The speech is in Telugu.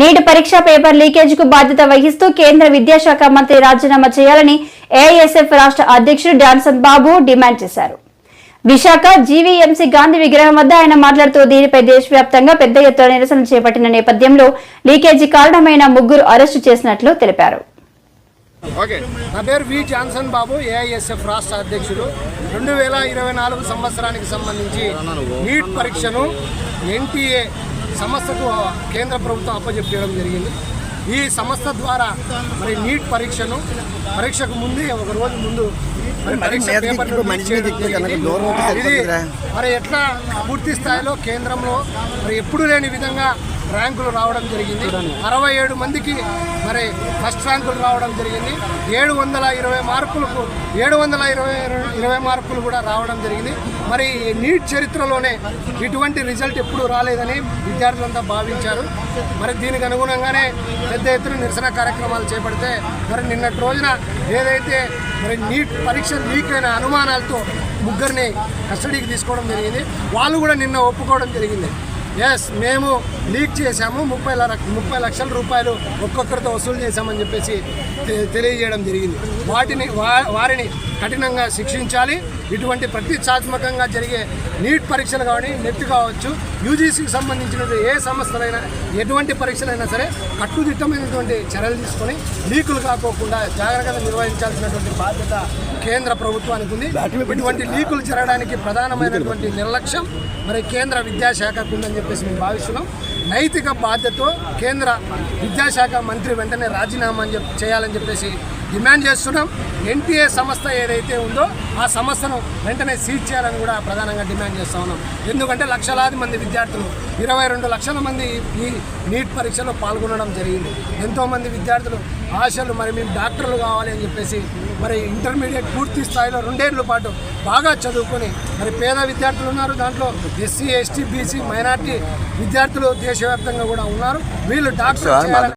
నీటి పరీక్ష పేపర్ లీకేజ్కు బాధ్యత వహిస్తూ కేంద్ర విద్యాశాఖ మంత్రి రాజీనామా చేయాలని ఏఐఎస్ఎఫ్ రాష్ట్ర అధ్యక్షుడు డాన్సన్ బాబు డిమాండ్ చేశారు. విశాఖ జీవీఎంసీ గాంధీ విగ్రహం వద్ద ఆయన మాట్లాడుతూ దీనిపై దేశవ్యాప్తంగా పెద్ద ఎత్తున నిరసన చేపట్టిన నేపథ్యంలో లీకేజీ కారణమైన ముగ్గురు అరెస్టు చేసినట్లు తెలిపారు. ఓకే. నా పేరు వి జాన్సన్ బాబు ఏఐఎస్ఎఫ్ రాష్ట్ర అధ్యక్షుడు. రెండు వేల ఇరవై నాలుగు సంవత్సరానికి సంబంధించి నీట్ పరీక్షను ఎన్టీఏ సంస్థకు కేంద్ర ప్రభుత్వం అప్పచెప్పడం జరిగింది ఈ సంస్థ ద్వారా మరి నీట్ పరీక్షను పరీక్షకు ముందే ఒక రోజు ముందు ఇది. మరి ఎట్లా పూర్తి స్థాయిలో కేంద్రంలో మరి ఎప్పుడు లేని విధంగా ర్యాంకులు రావడం జరిగింది. అరవై ఏడు మందికి మరి ఫస్ట్ ర్యాంకులు రావడం జరిగింది. ఏడు వందల ఇరవై మార్కులకు ఏడు వందల ఇరవై ఇరవై మార్కులు కూడా రావడం జరిగింది. మరి నీట్ చరిత్రలోనే ఇటువంటి రిజల్ట్ ఎప్పుడు రాలేదని విద్యార్థులంతా భావించారు. మరి దీనికి అనుగుణంగానే పెద్ద ఎత్తున నిరసన కార్యక్రమాలు చేపడితే మరి నిన్నటి రోజున ఏదైతే మరి నీట్ పరీక్ష లీక్ అయిన అనుమానాలతో ముగ్గురిని కస్టడీకి తీసుకోవడం జరిగింది. వాళ్ళు కూడా నిన్న ఒప్పుకోవడం జరిగింది. ఎస్ మేము లీక్ చేశాము. ముప్పై ముప్పై లక్షల రూపాయలు ఒక్కొక్కరితో వసూలు చేశామని చెప్పేసి తె- తెలియజేయడం జరిగింది. వాటిని వారిని కఠినంగా శిక్షించాలి. ఇటువంటి ప్రతిష్టాత్మకంగా జరిగే నీట్ పరీక్షలు కానీ నెట్ కావచ్చు యూజీసీకి సంబంధించిన ఏ సంస్థలైనా ఎటువంటి పరీక్షలైనా సరే కట్టుదిట్టమైనటువంటి చర్యలు తీసుకొని లీకులు కాకోకుండా జాగ్రత్తగా నిర్వహించాల్సినటువంటి బాధ్యత కేంద్ర ప్రభుత్వానికి ఉంది ఇటువంటి లీకులు జరగడానికి ప్రధానమైనటువంటి నిర్లక్ష్యం మరి కేంద్ర విద్యాశాఖకు ఉందని చెప్పేసి మేము భావిస్తున్నాం. నైతిక బాధ్యతతో కేంద్ర విద్యాశాఖ మంత్రి వెంటనే రాజీనామా చేయాలని చెప్పేసి డిమాండ్ చేస్తున్నాం. ఎన్టీఏ సంస్థ ఏదైతే ఉందో ఆ సంస్థను వెంటనే సీజ్ చేయాలని కూడా ప్రధానంగా డిమాండ్ చేస్తూ ఉన్నాం. ఎందుకంటే లక్షలాది మంది విద్యార్థులు ఇరవై రెండు లక్షల మంది ఈ నీట్ పరీక్షలో పాల్గొనడం జరిగింది. ఎంతోమంది విద్యార్థులు ఆశలు మరి మేము డాక్టర్లు కావాలి అని చెప్పేసి మరి ఇంటర్మీడియట్ పూర్తి స్థాయిలో రెండేళ్ళ పాటు బాగా చదువుకొని మరి పేద విద్యార్థులు ఉన్నారు దాంట్లో. ఎస్సీ ఎస్టీ బీసీ మైనార్టీ విద్యార్థులు దేశవ్యాప్తంగా కూడా ఉన్నారు. వీళ్ళు డాక్టర్